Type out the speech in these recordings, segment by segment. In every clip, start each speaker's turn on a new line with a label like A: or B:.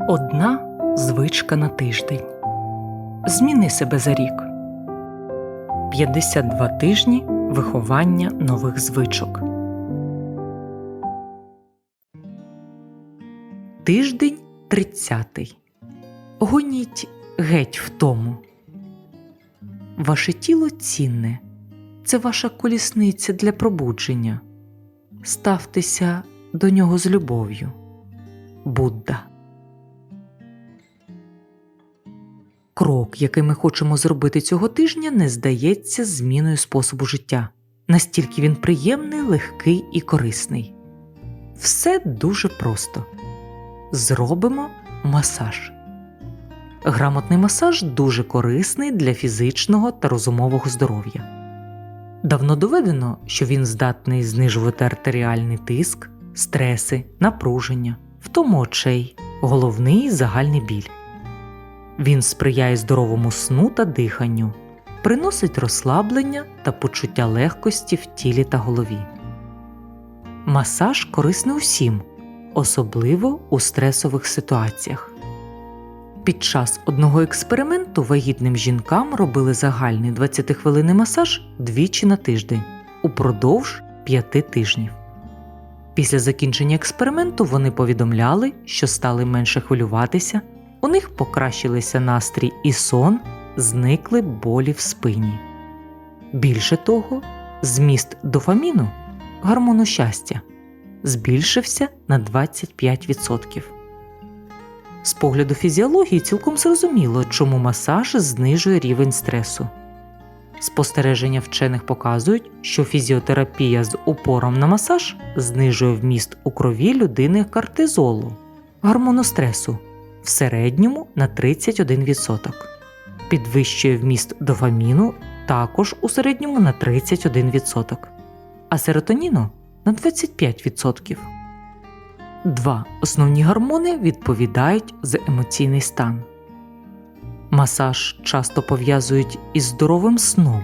A: Одна звичка на тиждень. Зміни себе за рік. 52 тижні виховання нових звичок. Тиждень 30. Гоніть геть в тому. Ваше тіло цінне. Це ваша колісниця для пробудження. Ставтеся до нього з любов'ю. Будда. Крок, який ми хочемо зробити цього тижня, не здається зміною способу життя. Настільки він приємний, легкий і корисний. Все дуже просто. Зробимо масаж. Грамотний масаж дуже корисний для фізичного та розумового здоров'я. Давно доведено, що він здатний знижувати артеріальний тиск, стреси, напруження, втому очей, головний загальний біль. Він сприяє здоровому сну та диханню, приносить розслаблення та почуття легкості в тілі та голові. Масаж корисний усім, особливо у стресових ситуаціях. Під час одного експерименту вагітним жінкам робили загальний 20-хвилинний масаж двічі на тиждень упродовж 5 тижнів. Після закінчення експерименту вони повідомляли, що стали менше хвилюватися, у них покращилися настрій і сон, зникли болі в спині. Більше того, зміст дофаміну гормону щастя збільшився на 25%. З погляду фізіології цілком зрозуміло, чому масаж знижує рівень стресу. Спостереження вчених показують, що фізіотерапія з упором на масаж знижує вміст у крові людини кортизолу, гормону стресу в середньому на 31%, підвищує вміст дофаміну також у середньому на 31%, а серотоніну на 25%. Два основні гормони відповідають за емоційний стан. Масаж часто пов'язують із здоровим сном.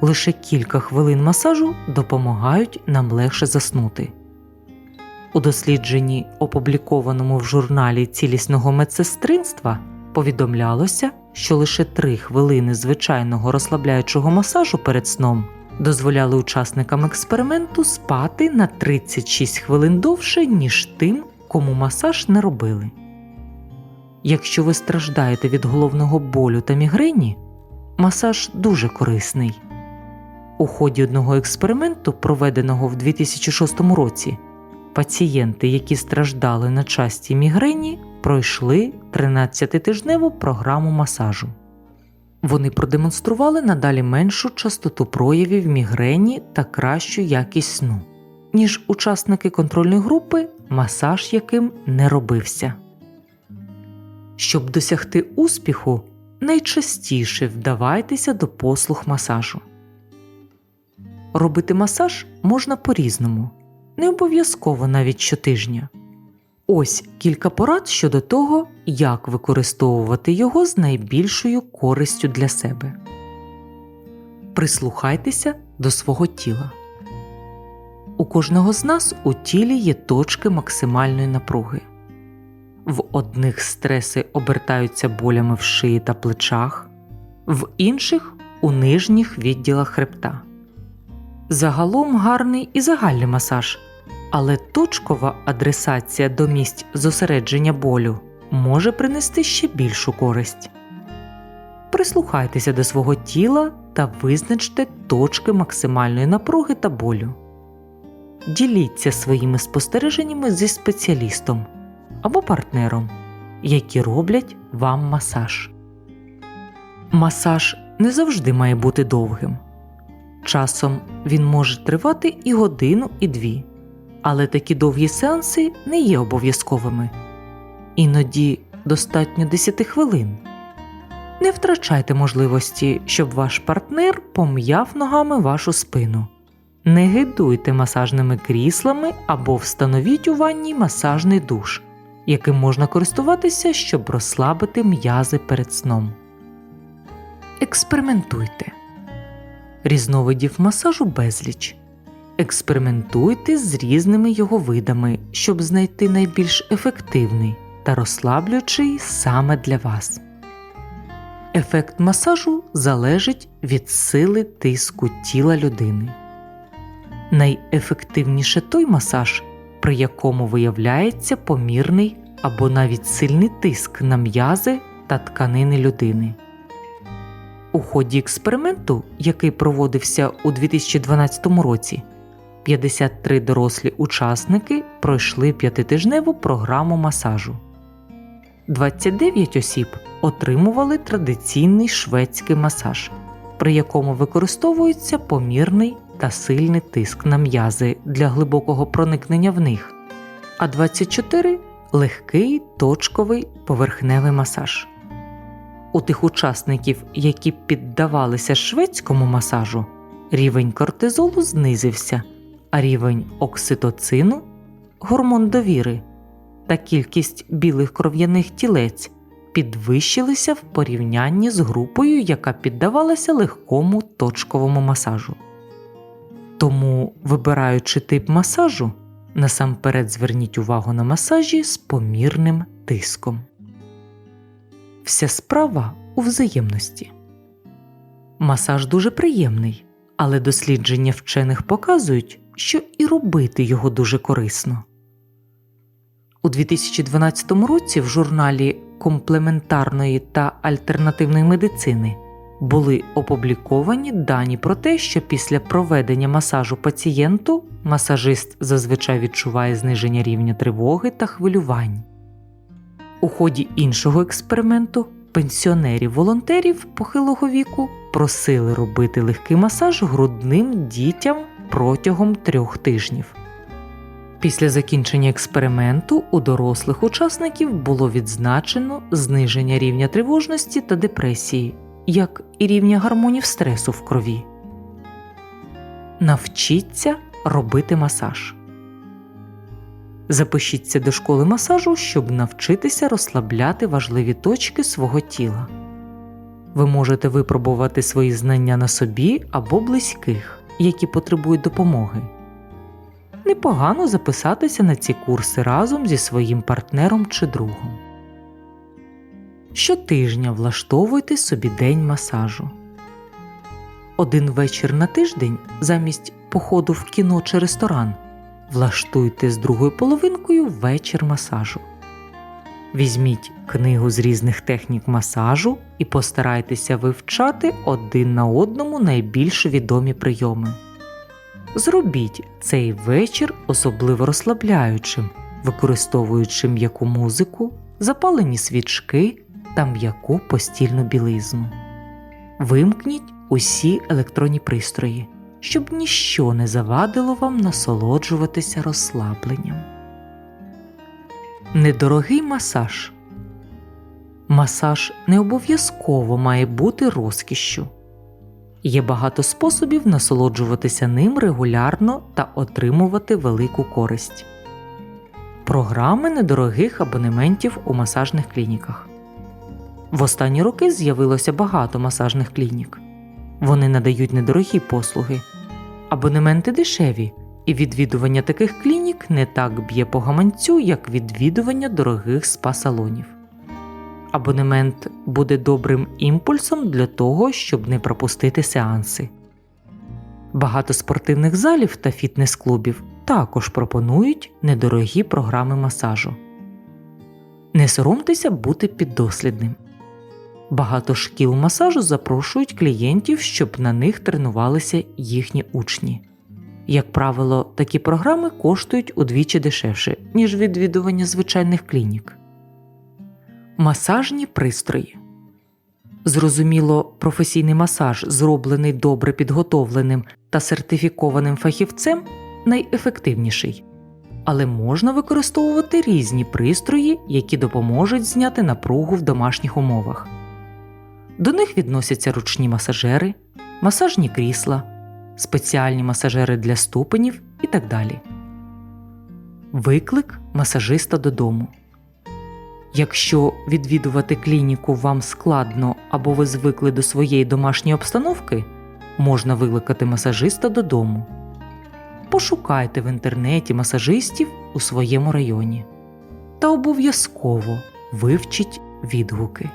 A: Лише кілька хвилин масажу допомагають нам легше заснути. У дослідженні, опублікованому в журналі цілісного медсестринства, повідомлялося, що лише 3 хвилини звичайного розслабляючого масажу перед сном дозволяли учасникам експерименту спати на 36 хвилин довше, ніж тим, кому масаж не робили. Якщо ви страждаєте від головного болю та мігрені, масаж дуже корисний. У ході одного експерименту, проведеного в 2006 році, пацієнти, які страждали на часті мігрені, пройшли 13-тижневу програму масажу. Вони продемонстрували надалі меншу частоту проявів мігрені та кращу якість сну, ніж учасники контрольної групи, масаж яким не робився. Щоб досягти успіху, найчастіше вдавайтеся до послуг масажу. Робити масаж можна по-різному, не обов'язково навіть щотижня. Ось кілька порад щодо того, як використовувати його з найбільшою користю для себе. Прислухайтеся до свого тіла. У кожного з нас у тілі є точки максимальної напруги. В одних стреси обертаються болями в шиї та плечах, в інших у нижніх відділах хребта. Загалом гарний і загальний масаж, але точкова адресація до місць зосередження болю може принести ще більшу користь. Прислухайтеся до свого тіла та визначте точки максимальної напруги та болю. Діліться своїми спостереженнями зі спеціалістом або партнером, які роблять вам масаж. Масаж не завжди має бути довгим. Часом він може тривати і годину, і дві, але такі довгі сеанси не є обов'язковими. Іноді достатньо 10 хвилин. Не втрачайте можливості, щоб ваш партнер пом'яв ногами вашу спину. Не гидуйте масажними кріслами або встановіть у ванні масажний душ, яким можна користуватися, щоб розслабити м'язи перед сном. Експериментуйте. Різновидів масажу безліч. Експериментуйте з різними його видами, щоб знайти найбільш ефективний, та розслаблюючий саме для вас. Ефект масажу залежить від сили тиску тіла людини. Найефективніше той масаж, при якому виявляється помірний або навіть сильний тиск на м'язи та тканини людини. У ході експерименту, який проводився у 2012 році, 53 дорослі учасники пройшли п'ятитижневу програму масажу. 29 осіб отримували традиційний шведський масаж, при якому використовується помірний та сильний тиск на м'язи для глибокого проникнення в них, а 24 легкий точковий поверхневий масаж. У тих учасників, які піддавалися шведському масажу, рівень кортизолу знизився, а рівень окситоцину гормон довіри та кількість білих кров'яних тілець підвищилися в порівнянні з групою, яка піддавалася легкому точковому масажу. Тому, вибираючи тип масажу, насамперед зверніть увагу на масажі з помірним тиском. Вся справа у взаємності. Масаж дуже приємний, але дослідження вчених показують, що і робити його дуже корисно. У 2012 році в журналі комплементарної та альтернативної медицини були опубліковані дані про те, що після проведення масажу пацієнту масажист зазвичай відчуває зниження рівня тривоги та хвилювань. У ході іншого експерименту пенсіонерів-волонтерів похилого віку просили робити легкий масаж грудним дітям протягом трьох тижнів. Після закінчення експерименту у дорослих учасників було відзначено зниження рівня тривожності та депресії, як і рівня гормонів стресу в крові. Навчіться робити масаж. Запишіться до школи масажу, щоб навчитися розслабляти важливі точки свого тіла. Ви можете випробувати свої знання на собі або близьких, які потребують допомоги. Непогано записатися на ці курси разом зі своїм партнером чи другом. Щотижня влаштовуйте собі день масажу. Один вечір на тиждень замість походу в кіно чи ресторан влаштуйте з другою половинкою вечір масажу. Візьміть книгу з різних технік масажу і постарайтеся вивчати один на одному найбільш відомі прийоми. Зробіть цей вечір особливо розслабляючим, використовуючи м'яку музику, запалені свічки та м'яку постільну білизну. Вимкніть усі електронні пристрої, щоб ніщо не завадило вам насолоджуватися розслабленням. Недорогий масаж. Масаж не обов'язково має бути розкішшю. Є багато способів насолоджуватися ним регулярно та отримувати велику користь. Програми недорогих абонементів у масажних клініках. В останні роки з'явилося багато масажних клінік. Вони надають недорогі послуги. Абонементи дешеві, і відвідування таких клінік не так б'є по гаманцю, як відвідування дорогих спа-салонів. Абонемент буде добрим імпульсом для того, щоб не пропустити сеанси. Багато спортивних залів та фітнес-клубів також пропонують недорогі програми масажу. Не соромтеся бути піддослідним. Багато шкіл масажу запрошують клієнтів, щоб на них тренувалися їхні учні. Як правило, такі програми коштують удвічі дешевше, ніж відвідування звичайних клінік. Масажні пристрої. Зрозуміло, професійний масаж, зроблений добре підготовленим та сертифікованим фахівцем, найефективніший, але можна використовувати різні пристрої, які допоможуть зняти напругу в домашніх умовах. До них відносяться ручні масажери, масажні крісла, спеціальні масажери для ступенів і так далі. Виклик масажиста додому. Якщо відвідувати клініку вам складно або ви звикли до своєї домашньої обстановки, можна викликати масажиста додому. Пошукайте в інтернеті масажистів у своєму районі. та обов'язково вивчіть відгуки.